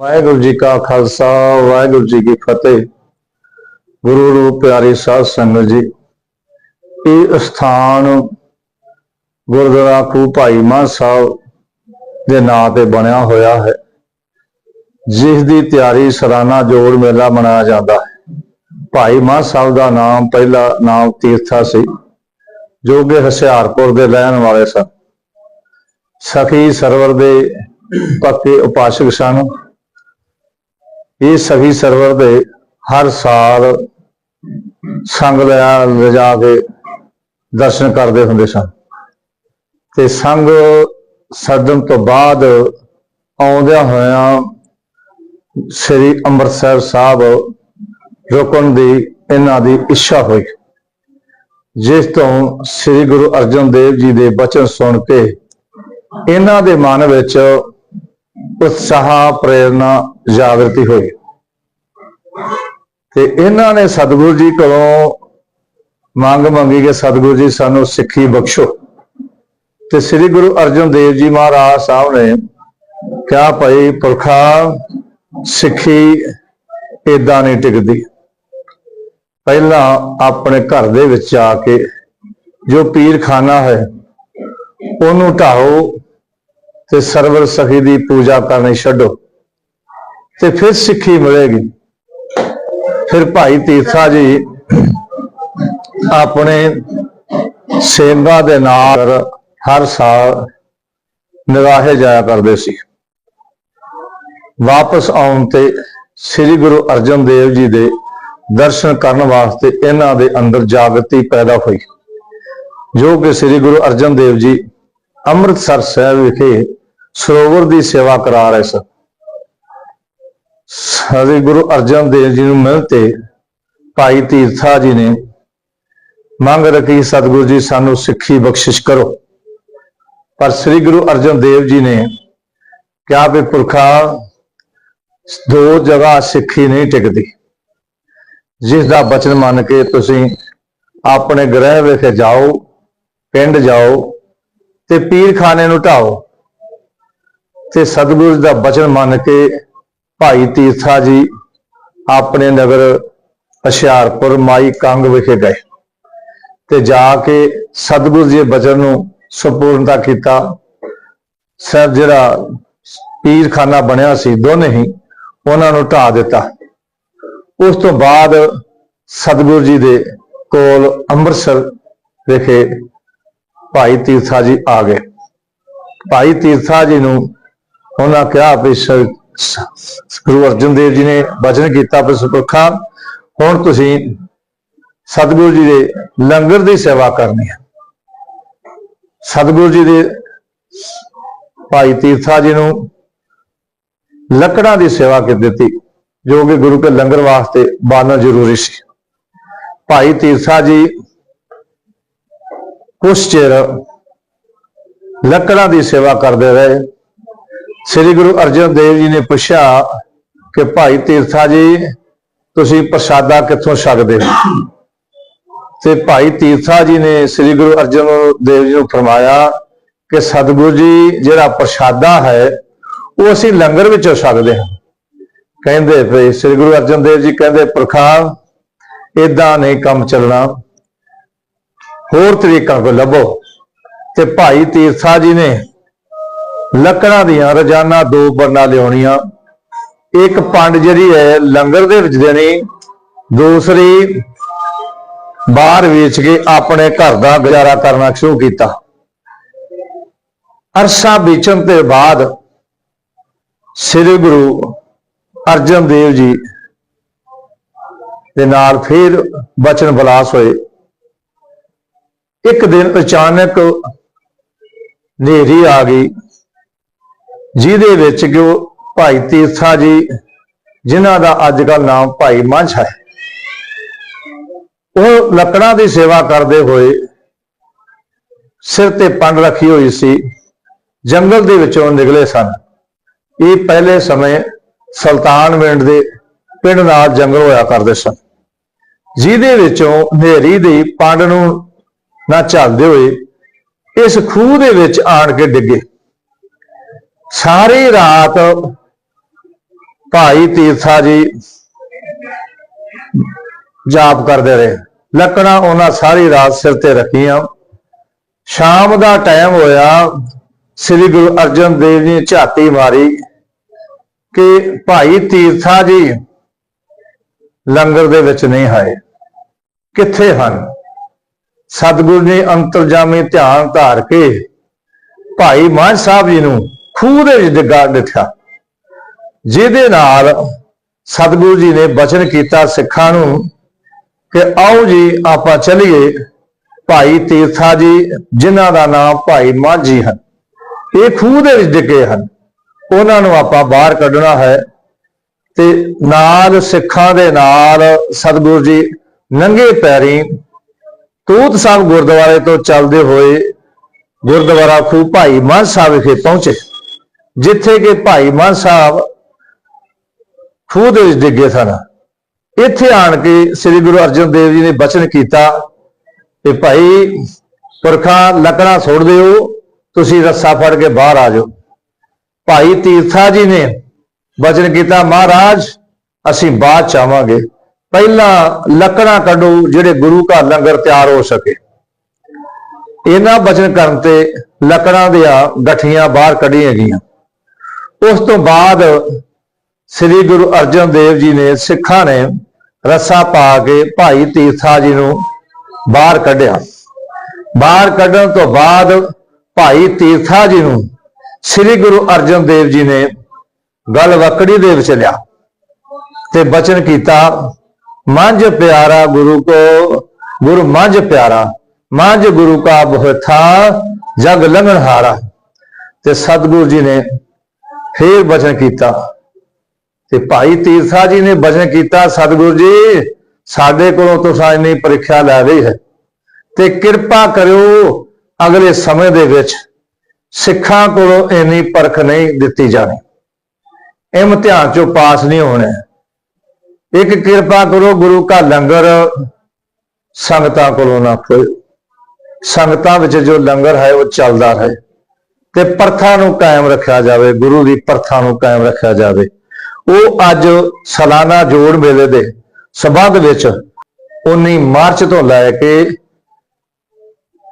ਵਾਹਿਗੁਰੂ ਜੀ ਕਾ ਖਾਲਸਾ, ਵਾਹਿਗੁਰੂ ਜੀ ਕੀ ਫਤਿਹ। ਗੁਰੂ ਰੂਪ ਪਿਆਰੀ ਸਾਧ ਸੰਗਤ ਜੀ, ਇਹ ਸਥਾਨ ਗੁਰਦੁਆਰਾ ਖੂ ਭਾਈ ਮਾਨ ਸਾਹਿਬ ਦੇ ਨਾਂ ਤੇ ਬਣਿਆ ਹੋਇਆ ਹੈ, ਜਿਸ ਦੀ ਤਿਆਰੀ ਸਲਾਨਾ ਜੋੜ ਮੇਲਾ ਮਨਾਇਆ ਜਾਂਦਾ ਹੈ। ਭਾਈ ਮਾਨ ਸਾਹਿਬ ਦਾ ਨਾਮ ਪਹਿਲਾ ਨਾਮ ਤੀਰਥਾ ਸੀ, ਜੋ ਕਿ ਹੁਸ਼ਿਆਰਪੁਰ ਦੇ ਰਹਿਣ ਵਾਲੇ ਸਨ। ਸਖੀ ਸਰਵਰ ਦੇ ਪੱਕੇ ਉਪਾਸਕ ਸਨ। ਇਹ ਸਖੀ ਸਰਵਰ ਦੇ ਹਰ ਸਾਲ ਸੰਗ ਲਿਆ, ਲਿਜਾ ਕੇ ਦਰਸ਼ਨ ਕਰਦੇ ਹੁੰਦੇ ਸਨ। ਤੇ ਸੰਗ ਸੱਜਣ ਤੋਂ ਬਾਅਦ ਆਉਂਦਿਆਂ ਹੋਇਆਂ ਸ੍ਰੀ ਅੰਮ੍ਰਿਤਸਰ ਸਾਹਿਬ ਰੁਕਣ ਦੀ ਇਹਨਾਂ ਦੀ ਇੱਛਾ ਹੋਈ। ਜਿਸ ਤੋਂ ਸ੍ਰੀ ਗੁਰੂ ਅਰਜਨ ਦੇਵ ਜੀ ਦੇ ਬਚਨ ਸੁਣ ਕੇ ਇਹਨਾਂ ਦੇ ਮਨ ਵਿੱਚ ਉਤਸ਼ਾਹ, ਪ੍ਰੇਰਣਾ, ਜਾਗਰਤੀ ਹੋਈ। ਤੇ ਇਹਨਾਂ ਨੇ ਸਤਿਗੁਰੂ ਜੀ ਕੋਲੋਂ ਮੰਗ ਮੰਗੀ ਕਿ ਸਤਿਗੁਰੂ ਜੀ ਸਾਨੂੰ ਸਿੱਖੀ ਬਖਸ਼ੋ। ਤੇ ਸ੍ਰੀ ਗੁਰੂ ਅਰਜਨ ਦੇਵ ਜੀ ਮਹਾਰਾਜ ਸਾਹਿਬ ਨੇ ਕਿਹਾ ਭਾਈ ਪੁਰਖਾ ਸਿੱਖੀ ਏਦਾਂ ਨਹੀਂ ਟਿਕਦੀ। ਪਹਿਲਾਂ ਆਪਣੇ ਘਰ ਦੇ ਵਿੱਚ ਆ ਕੇ ਜੋ ਪੀਰਖਾਨਾ ਹੈ, ਉਹਨੂੰ ਢਾਓ ਤੇ ਸਰਵਰ ਸਖੀ ਦੀ ਪੂਜਾ ਕਰਨੀ ਛੱਡੋ। ਤੇ ਫਿਰ ਸਿੱਖੀ ਮਿਲੇਗੀ। ਫਿਰ ਭਾਈ ਤੀਰਥਾ ਜੀ ਆਪਣੇ ਸੇਵਾ ਦੇ ਨਾਲ ਹਰ ਸਾਲ ਨਿਗਾਹੇ ਜਾਇਆ ਕਰਦੇ ਸੀ। ਵਾਪਸ ਆਉਣ ਤੇ ਸ੍ਰੀ ਗੁਰੂ ਅਰਜਨ ਦੇਵ ਜੀ ਦੇ ਦਰਸ਼ਨ ਕਰਨ ਵਾਸਤੇ ਇਹਨਾਂ ਦੇ ਅੰਦਰ ਜਾਗਰਤੀ ਪੈਦਾ ਹੋਈ। ਜੋ ਕਿ ਸ੍ਰੀ ਗੁਰੂ ਅਰਜਨ ਦੇਵ ਜੀ ਅੰਮ੍ਰਿਤਸਰ ਸਾਹਿਬ ਵਿਖੇ ਸਰੋਵਰ ਦੀ ਸੇਵਾ ਕਰਾ ਰਹੇ ਸਨ। ਸ੍ਰੀ ਗੁਰੂ ਅਰਜਨ ਦੇਵ ਜੀ ਨੂੰ ਮਿਲ ਤੇ ਭਾਈ ਤੀਰਥਾ ਜੀ ਨੇ ਮੰਗ ਰੱਖੀ, ਸਤਿਗੁਰੂ ਜੀ, ਸਾਨੂੰ ਸਿੱਖੀ ਬਖਸ਼ਿਸ਼ ਕਰੋ। ਪਰ ਸ੍ਰੀ ਗੁਰੂ ਅਰਜਨ ਦੇਵ ਜੀ ਨੇ ਕਿਹਾ ਵੀ ਪੁਰਖਾ, ਦੋ ਜਗ੍ਹਾ ਸਿੱਖੀ ਨਹੀਂ ਟਿਕਦੀ। ਜਿਸ ਦਾ ਬਚਨ ਮੰਨ ਕੇ ਤੁਸੀਂ ਆਪਣੇ ਗ੍ਰਹਿ ਵਿਖੇ ਜਾਓ, ਪਿੰਡ ਜਾਓ ਤੇ ਪੀਰਖਾਨੇ ਨੂੰ ਢਾਓ ਤੇ ਸਤਿਗੁਰੂ ਦਾ ਬਚਨ ਮੰਨ ਕੇ ਭਾਈ ਤੀਰਥਾ ਜੀ ਆਪਣੇ ਨਗਰ ਹੁਸ਼ਿਆਰਪੁਰ ਮਾਈ ਕੰਗ ਵਿਖੇ ਗਏ ਤੇ ਜਾ ਕੇ ਸਤਿਗੁਰੂ ਜੀ ਦੇ ਬਚਨ ਨੂੰ ਸੰਪੂਰਨਤਾ ਕੀਤਾ। ਸਭ ਜਿਹੜਾ ਪੀਰਖਾਨਾ ਬਣਿਆ ਸੀ, ਦੋਨੇ ਹੀ ਉਹਨਾਂ ਨੂੰ ਢਾ ਦਿੱਤਾ। ਉਸ ਤੋਂ ਬਾਅਦ ਸਤਿਗੁਰੂ ਜੀ ਦੇ ਕੋਲ ਅੰਮ੍ਰਿਤਸਰ ਵਿਖੇ ਭਾਈ ਤੀਰਥਾ ਜੀ ਆ ਗਏ। ਭਾਈ ਤੀਰਥਾ ਜੀ ਨੂੰ ਉਹਨਾਂ ਕਿਹਾ ਵੀ ਸ- ਗੁਰੂ ਅਰਜਨ ਦੇਵ ਜੀ ਨੇ ਬਚਨ ਕੀਤਾ ਵੀ ਸੁਪਰਖਾ, ਹੁਣ ਤੁਸੀਂ ਸਤਿਗੁਰੂ ਜੀ ਦੇ ਲੰਗਰ ਦੀ ਸੇਵਾ ਕਰਨੀ ਹੈ। ਸਤਿਗੁਰੂ ਜੀ ਦੇ ਭਾਈ ਤੀਰਥਾ ਜੀ ਨੂੰ ਲੱਕੜਾਂ ਦੀ ਸੇਵਾ ਕਰ ਦਿੱਤੀ, ਜੋ ਕਿ ਗੁਰੂ ਕੇ ਲੰਗਰ ਵਾਸਤੇ ਬਾਨਾ ਜ਼ਰੂਰੀ ਸੀ। ਭਾਈ ਤੀਰਥਾ ਜੀ ਕੁਛ ਚਿਰ ਲੱਕੜਾਂ ਦੀ ਸੇਵਾ ਕਰਦੇ ਰਹੇ। ਸ੍ਰੀ ਗੁਰੂ ਅਰਜਨ ਦੇਵ ਜੀ ਨੇ ਪੁੱਛਿਆ ਕਿ ਭਾਈ ਤੀਰਥਾ ਜੀ, ਤੁਸੀਂ ਪ੍ਰਸ਼ਾਦਾ ਕਿੱਥੋਂ ਛਕਦੇ ਹੋ? ਤੇ ਭਾਈ ਤੀਰਥਾ ਜੀ ਨੇ ਸ੍ਰੀ ਗੁਰੂ ਅਰਜਨ ਦੇਵ ਜੀ ਨੂੰ ਫਰਮਾਇਆ ਕਿ ਸਤਿਗੁਰੂ ਜੀ, ਜਿਹੜਾ ਪ੍ਰਸ਼ਾਦਾ ਹੈ, ਉਹ ਅਸੀਂ ਲੰਗਰ ਵਿੱਚੋਂ ਛਕਦੇ ਹਾਂ। ਕਹਿੰਦੇ ਪਏ, ਸ੍ਰੀ ਗੁਰੂ ਅਰਜਨ ਦੇਵ ਜੀ ਕਹਿੰਦੇ, ਪ੍ਰਖਾ ਇਦਾਂ ਨਹੀਂ ਕੰਮ ਚੱਲਣਾ। ਹੋਰ ਤਰੀਕਾ ਕੋ ਲੱਭੋ। ਤੇ ਭਾਈ ਤੀਰਥਾ ਜੀ ਨੇ ਲੱਕੜਾਂ ਦੀਆਂ ਰੋਜ਼ਾਨਾ ਦੋ ਬਰਨਾ ਲਿਆਉਣੀਆਂ। ਇੱਕ ਪੰਡ ਜਿਹੜੀ ਹੈ, ਲੰਗਰ ਦੇ ਵਿੱਚ ਦੇਣੀ। ਦੂਸਰੀ, ਬਾਹਰ ਵੇਚ ਕੇ ਆਪਣੇ ਘਰ ਦਾ ਗੁਜ਼ਾਰਾ ਕਰਨਾ ਸ਼ੁਰੂ ਕੀਤਾ। ਅਰਸਾ ਵੇਚਣ ਤੇ ਬਾਅਦ ਸ੍ਰੀ ਗੁਰੂ ਅਰਜਨ ਦੇਵ ਜੀ ਦੇ ਨਾਲ ਫਿਰ ਬਚਨ ਬਲਾਸ ਹੋਏ। ਇੱਕ ਦਿਨ ਅਚਾਨਕ ਨੇਰੀ ਆ ਗਈ। ਜਿਹਦੇ ਵਿੱਚ ਜੋ ਭਾਈ ਤੀਰਥਾ ਜੀ, ਜਿਨ੍ਹਾਂ ਦਾ ਅੱਜ ਕੱਲ ਨਾਮ ਭਾਈ ਮੰਝ ਹੈ। ਉਹ ਲੱਕੜਾਂ ਦੀ ਸੇਵਾ ਕਰਦੇ ਹੋਏ ਸਿਰ ਤੇ ਪੰਡ ਰੱਖੀ ਹੋਈ ਸੀ। ਜੰਗਲ ਦੇ ਵਿੱਚੋਂ ਨਿਕਲੇ ਸਨ। ਇਹ ਪਹਿਲੇ ਸਮੇਂ ਸੁਲਤਾਨ ਪਿੰਡ ਦੇ ਪਿੰਡ ਨਾਲ ਜੰਗਲ ਹੋਇਆ ਕਰਦੇ ਸਨ। ਜਿਹਦੇ ਵਿੱਚੋਂ ਹਨੇਰੀ ਦੀ ਪੰਡ ਨੂੰ ਨਾ ਝੱਲਦੇ ਹੋਏ ਇਸ ਖੂਹ ਦੇ ਵਿੱਚ ਆਣ ਕੇ ਡਿੱਗੇ। ਸਾਰੀ ਰਾਤ ਭਾਈ ਤੀਰਥਾ ਜੀ ਜਾਪ ਕਰਦੇ ਰਹੇ। ਲੱਕੜਾਂ ਉਹਨਾਂ ਸਾਰੀ ਰਾਤ ਸਿਰ ਤੇ ਰੱਖੀਆਂ। ਸ਼ਾਮ ਦਾ ਟਾਈਮ ਹੋਇਆ। ਸ੍ਰੀ ਗੁਰੂ ਅਰਜਨ ਦੇਵ ਜੀ ਨੇ ਝਾਤੀ ਮਾਰੀ ਕਿ ਭਾਈ ਤੀਰਥਾ ਜੀ ਲੰਗਰ ਦੇ ਵਿੱਚ ਨਹੀਂ ਆਏ। ਕਿੱਥੇ ਹਨ? ਸਤਿਗੁਰੂ ਨੇ ਅੰਤਰਜਾਮੀ ਧਿਆਨ ਧਾਰ ਕੇ ਭਾਈ ਮਾਨ ਸਾਹਿਬ ਜੀ ਨੂੰ ਖੂਹ ਦੇ ਵਿੱਚ ਡਿੱਗਾ ਦਿੱਤਾ ਜਿਹਦੇ ਨਾਲ ਸਤਿਗੁਰੂ ਜੀ ਨੇ ਬਚਨ ਕੀਤਾ ਸਿੱਖਾਂ ਨੂੰ ਕਿ ਆਓ ਜੀ, ਆਪਾਂ ਚੱਲੀਏ। ਭਾਈ ਤੀਰਥਾ ਜੀ, ਜਿਨ੍ਹਾਂ ਦਾ ਨਾਮ ਭਾਈ ਮਾਝੀ ਹਨ। ਇਹ ਖੂਹ ਦੇ ਵਿੱਚ ਡਿੱਗੇ ਹਨ। ਉਹਨਾਂ ਨੂੰ ਆਪਾਂ ਬਾਹਰ ਕੱਢਣਾ ਹੈ ਤੇ ਨਾਲ ਸਿੱਖਾਂ ਦੇ ਨਾਲ ਸਤਿਗੁਰੂ ਜੀ ਨੰਗੇ ਪੈਰੀ ਤੂਤ ਸਾਹਿਬ ਗੁਰਦੁਆਰੇ ਤੋਂ ਚੱਲਦੇ ਹੋਏ ਗੁਰਦੁਆਰਾ ਖੂਹ ਭਾਈ ਮਾਨ ਸਾਹਿਬ ਵਿਖੇ ਪਹੁੰਚੇ। ਜਿੱਥੇ ਕਿ ਭਾਈ ਮਾਨ ਸਾਹਿਬ ਖੂਹ ਦੇ ਵਿੱਚ ਡਿੱਗੇ ਸਨ। ਇੱਥੇ ਆਣ ਕੇ ਸ੍ਰੀ ਗੁਰੂ ਅਰਜਨ ਦੇਵ ਜੀ ਨੇ ਬਚਨ ਕੀਤਾ ਕਿ ਭਾਈ ਪੁਰਖਾਂ ਲੱਕੜਾਂ ਸੁੱਟ ਦਿਓ, ਤੁਸੀਂ ਰੱਸਾ ਫੜ ਕੇ ਬਾਹਰ ਆ ਜਾਓ। ਭਾਈ ਤੀਰਥਾ ਜੀ ਨੇ ਬਚਨ ਕੀਤਾ, ਮਹਾਰਾਜ, ਅਸੀਂ ਬਾਅਦ ਚ ਆਵਾਂਗੇ। ਪਹਿਲਾਂ ਲੱਕੜਾਂ ਕੱਢੋ ਜਿਹੜੇ ਗੁਰੂ ਘਰ ਲੰਗਰ ਤਿਆਰ ਹੋ ਸਕੇ। ਇਹਨਾਂ ਬਚਨ ਕਰਨ ਤੇ ਲੱਕੜਾਂ ਦੀਆਂ ਗੱਠੀਆਂ ਬਾਹਰ ਕੱਢੀਆਂ ਗਈਆਂ। ਉਸ ਤੋਂ ਬਾਅਦ ਸ੍ਰੀ ਗੁਰੂ ਅਰਜਨ ਦੇਵ ਜੀ ਨੇ ਸਿੱਖਾਂ ਨੇ ਰੱਸਾ ਪਾ ਕੇ ਭਾਈ ਤੀਰਥਾ ਜੀ ਨੂੰ ਬਾਹਰ ਕੱਢਿਆ। ਬਾਹਰ ਕੱਢਣ ਤੋਂ ਬਾਅਦ ਭਾਈ ਤੀਰਥਾ ਜੀ ਨੂੰ ਸ੍ਰੀ ਗੁਰੂ ਅਰਜਨ ਦੇਵ ਜੀ ਨੇ ਗਲਵਕੜੀ ਦੇ ਵਿੱਚ ਲਿਆ ਤੇ ਬਚਨ ਕੀਤਾ, ਮੰਝ ਪਿਆਰਾ ਗੁਰੂ ਕੋ, ਗੁਰੂ ਮੰਝ ਪਿਆਰਾ, ਮੰਝ ਗੁਰੂ ਕਾ ਬਹੁਥਾ ਜਗ ਲੰਘਣ ਹਾਰਾ। ਤੇ ਸਤਿਗੁਰੂ ਜੀ ਨੇ ਫੇਰ ਬਚਨ ਕੀਤਾ। ਤੇ ਭਾਈ ਤੀਰਥਾ ਜੀ ਨੇ ਬਚਨ ਕੀਤਾ, ਸਤਿਗੁਰੂ ਜੀ, ਸਾਡੇ ਕੋਲੋਂ ਤੁਸੀਂ ਇੰਨੀ ਪ੍ਰੀਖਿਆ ਲੈ ਰਹੀ ਹੈ ਤੇ ਕਿਰਪਾ ਕਰਿਓ ਅਗਲੇ ਸਮੇਂ ਦੇ ਵਿੱਚ ਸਿੱਖਾਂ ਕੋਲੋਂ ਇੰਨੀ ਪਰਖ ਨਹੀਂ ਦਿੱਤੀ ਜਾਣੀ। ਇਮਤਿਹਾਨ ਚੋਂ ਪਾਸ ਨਹੀਂ ਹੋਣਾ। ਇੱਕ ਕਿਰਪਾ ਕਰੋ, ਗੁਰੂ ਕਾ ਲੰਗਰ ਸੰਗਤਾਂ ਕੋਲੋਂ ਨਾ ਖੋਇਓ ਸੰਗਤਾਂ ਵਿੱਚ ਜੋ ਲੰਗਰ ਹੈ, ਉਹ ਚੱਲਦਾ ਰਹੇ। ਤੇ ਪ੍ਰਥਾ ਨੂੰ ਕਾਇਮ ਰੱਖਿਆ ਜਾਵੇ, ਗੁਰੂ ਦੀ ਪ੍ਰਥਾ ਨੂੰ ਕਾਇਮ ਰੱਖਿਆ ਜਾਵੇ। ਉਹ ਅੱਜ ਸਾਲਾਨਾ ਜੋੜ ਮੇਲੇ ਦੇ ਸਬੰਧ ਵਿੱਚ 19 ਮਾਰਚ ਤੋਂ ਲੈ ਕੇ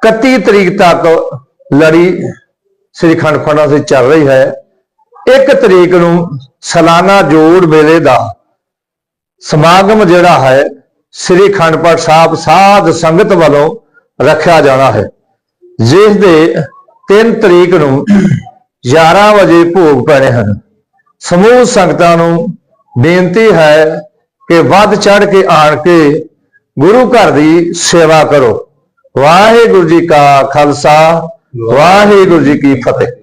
31 ਤਰੀਕ ਤੱਕ ਲੜੀ ਸ੍ਰੀ ਖੰਡ ਖੰਡਾ ਸੇ ਚੱਲ ਰਹੀ ਹੈ। 1 ਤਰੀਕ ਨੂੰ ਸਾਲਾਨਾ ਜੋੜ ਮੇਲੇ ਦਾ ਸਮਾਗਮ ਜਿਹੜਾ ਹੈ, ਸ੍ਰੀ ਖੰਡਪੜ ਸਾਹਿਬ ਸਾਧ ਸੰਗਤ ਵੱਲੋਂ ਰੱਖਿਆ ਜਾਣਾ ਹੈ। ਜਿਸ ਦੇ 3 ਤਰੀਕ ਨੂੰ 11 ਵਜੇ ਭੋਗ ਪੈਣੇ ਹਨ। ਸਮੂਹ ਸੰਗਤਾਂ ਨੂੰ ਬੇਨਤੀ ਹੈ ਕਿ ਵੱਧ ਚੜ ਕੇ ਆਣ ਕੇ ਗੁਰੂ ਘਰ ਦੀ ਸੇਵਾ ਕਰੋ। ਵਾਹਿਗੁਰੂ ਜੀ ਕਾ ਖਾਲਸਾ, ਵਾਹਿਗੁਰੂ ਜੀ ਕੀ ਫਤਿਹ।